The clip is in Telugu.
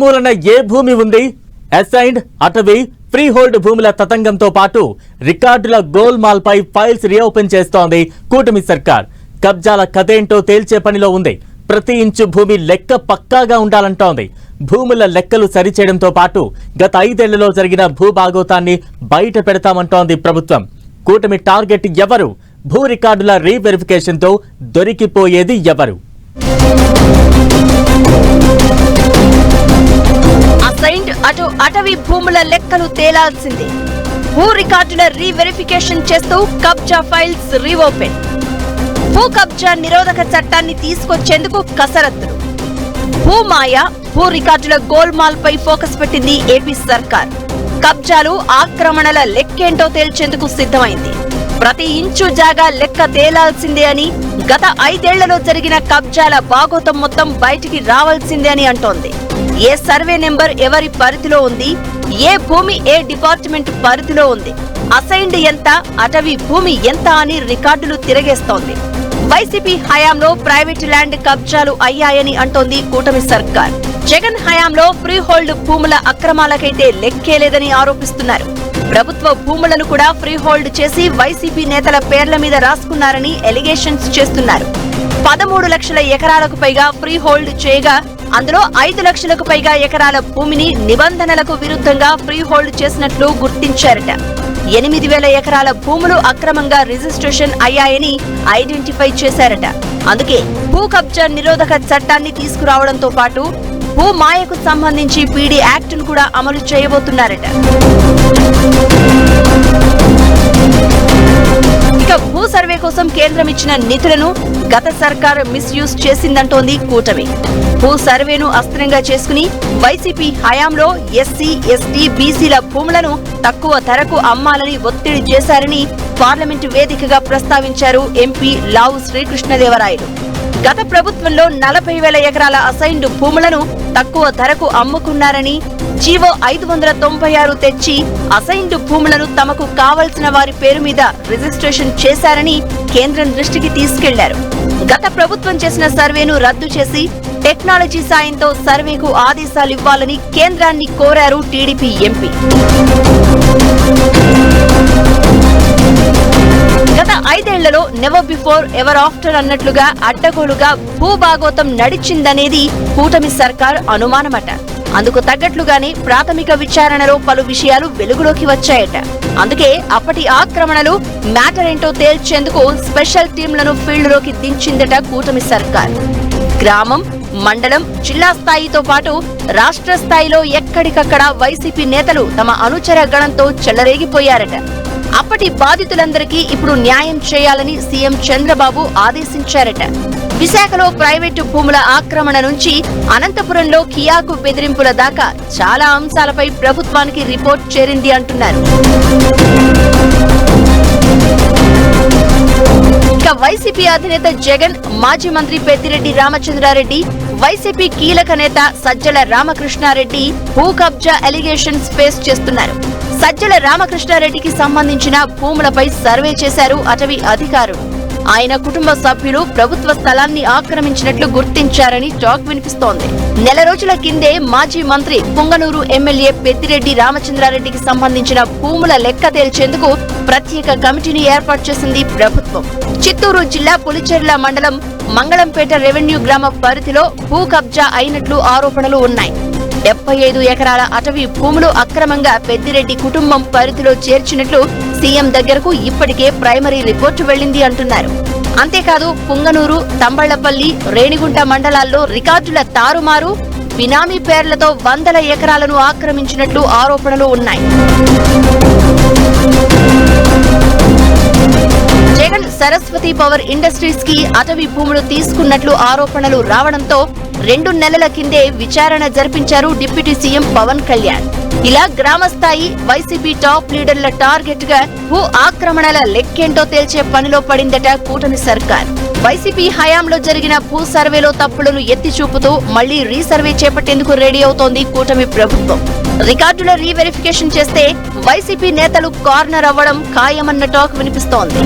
మూలన ఏ భూమి ఉంది? అసైన్డ్ అటవీ ఫ్రీ హోల్డ్ భూముల తతంగంతో పాటు రికార్డుల గోల్మాల్ పై ఫైల్స్ రీఓపెన్ చేస్తోంది కూటమి సర్కార్. కబ్జాల కథేంటో తేల్చే పనిలో ఉంది. ప్రతి ఇంచు భూమి లెక్క పక్కాగా ఉండాలంటోంది. భూముల లెక్కలు సరిచేయడంతో పాటు గత ఐదేళ్ళలో జరిగిన భూభాగోతాన్ని బయట పెడతామంటోంది ప్రభుత్వం. కూటమి టార్గెట్ ఎవరు? భూ రికార్డుల రీవెరిఫికేషన్తో దొరికిపోయేది ఎవరు? అటవీ భూముల లెక్కలు తేలాల్సిందే. భూ రికార్డుల రీవెరిఫికేషన్ చేస్తూ కబ్జా ఫైల్స్ రీఓపెన్ భూ కబ్జా నిరోధక చట్టాన్ని తీసుకొచ్చేందుకు కసరత్తులు. భూమాయ భూ రికార్డుల గోల్మాల్ పై ఫోకస్ పెట్టింది ఏపీ సర్కార్. కబ్జాలు ఆక్రమణల లెక్కేంటో తేల్చేందుకు సిద్ధమైంది. ప్రతి ఇంచు జాగా లెక్క తేలాల్సిందే అని గత ఐదేళ్ళలో జరిగిన కబ్జాల బాగోతం మొత్తం బయటికి రావాల్సిందే అని అంటోంది. ఏ సర్వే నెంబర్ ఎవరి పరిధిలో ఉంది? ఏ భూమి ఏ డిపార్ట్మెంట్ పరిధిలో ఉంది? అసైన్డ్ ఎంత? అటవీ భూమి ఎంత అని రికార్డులు తిరగేస్తోంది. వైసీపీ హయాంలో ప్రైవేట్ ల్యాండ్ కబ్జాలు అయ్యాయని అంటోంది కూటమి సర్కార్. జగన్ హయాంలో ఫ్రీ హోల్డ్ భూముల అక్రమాలకైతే లెక్కే లేదని ఆరోపిస్తున్నారు. ప్రభుత్వ భూములను కూడా ఫ్రీ హోల్డ్ చేసి వైసీపీ నేతల పేర్ల మీద రాసుకున్నారని ఎలిగేషన్స్ చేస్తున్నారు. పదమూడు లక్షల ఎకరాలకు పైగా ఫ్రీ హోల్డ్ చేయగా అందులో ఐదు లక్షలకు పైగా ఎకరాల భూమిని నిబంధనలకు విరుద్ధంగా ఫ్రీహోల్డ్ చేసినట్లు గుర్తించారట. ఎనిమిది వేల ఎకరాల భూములు అక్రమంగా రిజిస్ట్రేషన్ అయ్యాయని ఐడెంటిఫై చేశారట. అందుకే భూ కబ్జా నిరోధక చట్టాన్ని తీసుకురావడంతో పాటు భూ మాయకు సంబంధించి పీడీ యాక్ట్ను కూడా అమలు చేయబోతున్నారట. కోసం కేంద్రం ఇచ్చిన నిధులను గత సర్కార్ మిస్యూజ్ చేసిందంటోంది కూటమి. భూ సర్వేను అస్త్రంగా చేసుకుని వైసీపీ హయాంలో ఎస్సీ ఎస్టీ బీసీల భూములను తక్కువ ధరకు అమ్మాలని ఒత్తిడి చేశారని పార్లమెంటు వేదికగా ప్రస్తావించారు ఎంపీ లావు శ్రీకృష్ణదేవరాయలు. గత ప్రభుత్వంలో నలభై వేల ఎకరాల అసైన్డ్ భూములను తక్కువ ధరకు అమ్ముకున్నారని జీవో ఐదు వందల తొంభై ఆరు తెచ్చి అసైన్డ్ భూములను తమకు కావలసిన వారి పేరు మీద రిజిస్ట్రేషన్ చేశారని కేంద్రం దృష్టికి తీసుకెళ్ళారు. గత ప్రభుత్వం చేసిన సర్వేను రద్దు చేసి టెక్నాలజీ సాయంతో సర్వేకు ఆదేశాలు ఇవ్వాలని కేంద్రాన్ని కోరారు టీడీపీ ఎంపీ. గత ఐదేళ్ళలో నెవర్ బిఫోర్ ఎవర్ ఆఫ్టర్ అన్నట్లుగా అడ్డగోలుగా భూభాగోతం నడిచిందనేది కూటమి సర్కార్ అనుమానమట. అందుకు తగ్గట్లుగానే ప్రాథమిక విచారణలో పలు విషయాలు వెలుగులోకి వచ్చాయట. అందుకే అప్పటి ఆక్రమణలు మ్యాటర్ ఏంటో తేల్చేందుకు స్పెషల్ టీంలను ఫీల్డ్లోకి దించిందట కూటమి సర్కార్. గ్రామం మండలం జిల్లా స్థాయితో పాటు రాష్ట్ర స్థాయిలో ఎక్కడికక్కడ వైసీపీ నేతలు తమ అనుచర గణంతో చెలరేగిపోయారట. అప్పటి బాధితులందరికీ ఇప్పుడు న్యాయం చేయాలని సీఎం చంద్రబాబు ఆదేశించారట. విశాఖలో ప్రైవేటు భూముల ఆక్రమణ నుంచి అనంతపురంలో కియాకు బెదిరింపుల దాకా చాలా అంశాలపై ప్రభుత్వానికి రిపోర్ట్ చేరింది అంటున్నారు. ఇక వైసీపీ అధినేత జగన్ మాజీ మంత్రి పెద్దిరెడ్డి రామచంద్రారెడ్డి వైసీపీ కీలక నేత సజ్జల రామకృష్ణారెడ్డి భూ కబ్జా ఎలిగేషన్స్ ఫేస్ చేస్తున్నారు. సజ్జల రామకృష్ణారెడ్డికి సంబంధించిన భూములపై సర్వే చేశారు అటవీ అధికారులు. ఆయన కుటుంబ సభ్యులు ప్రభుత్వ స్థలాన్ని ఆక్రమించినట్లు గుర్తించారని టాక్ వినిపిస్తోంది. నెల రోజుల కిందే మాజీ మంత్రి పుంగనూరు ఎమ్మెల్యే పెద్దిరెడ్డి రామచంద్రారెడ్డికి సంబంధించిన భూముల లెక్క తేల్చేందుకు ప్రత్యేక కమిటీని ఏర్పాటు చేసింది ప్రభుత్వం. చిత్తూరు జిల్లా పులిచెర్ల మండలం మంగళంపేట రెవెన్యూ గ్రామ పరిధిలో భూ కబ్జా అయినట్లు ఆరోపణలు ఉన్నాయి. డెబ్బై ఐదు ఎకరాల అటవీ భూములు అక్రమంగా పెద్దిరెడ్డి కుటుంబం పరిధిలో చేర్చినట్లు సీఎం దగ్గరకు ఇప్పటికే ప్రైమరీ రిపోర్టు వెళ్ళింది అంటున్నారు. అంతేకాదు పుంగనూరు తంబళ్ళపల్లి రేణిగుంట మండలాల్లో రికార్డుల తారుమారు బినామీ పేర్లతో వందల ఎకరాలను ఆక్రమించినట్లు ఆరోపణలు ఉన్నాయి. జగన్ సరస్వతి పవర్ ఇండస్ట్రీస్కి అటవీ భూములు తీసుకున్నట్లు ఆరోపణలు రావడంతో రెండు నెలల కిందే విచారణ జరిపించారు డిప్యూటీ సీఎం పవన్ కళ్యాణ్. ఇలా గ్రామస్థాయి వైసీపీ టాప్ లీడర్ల టార్గెట్గా భూ ఆక్రమణల లెక్కేంటో తేల్చే పనిలో పడిందట కూటమి సర్కార్. వైసీపీ హయాంలో జరిగిన భూ సర్వేలో తప్పులను ఎత్తి చూపుతూ మళ్ళీ రీసర్వే చేపట్టేందుకు రెడీ అవుతోంది కూటమి ప్రభుత్వం. రికార్డుల రీవెరిఫికేషన్ చేస్తే వైసీపీ నేతలు కార్నర్ అవ్వడం ఖాయమన్న టాక్ వినిపిస్తోంది.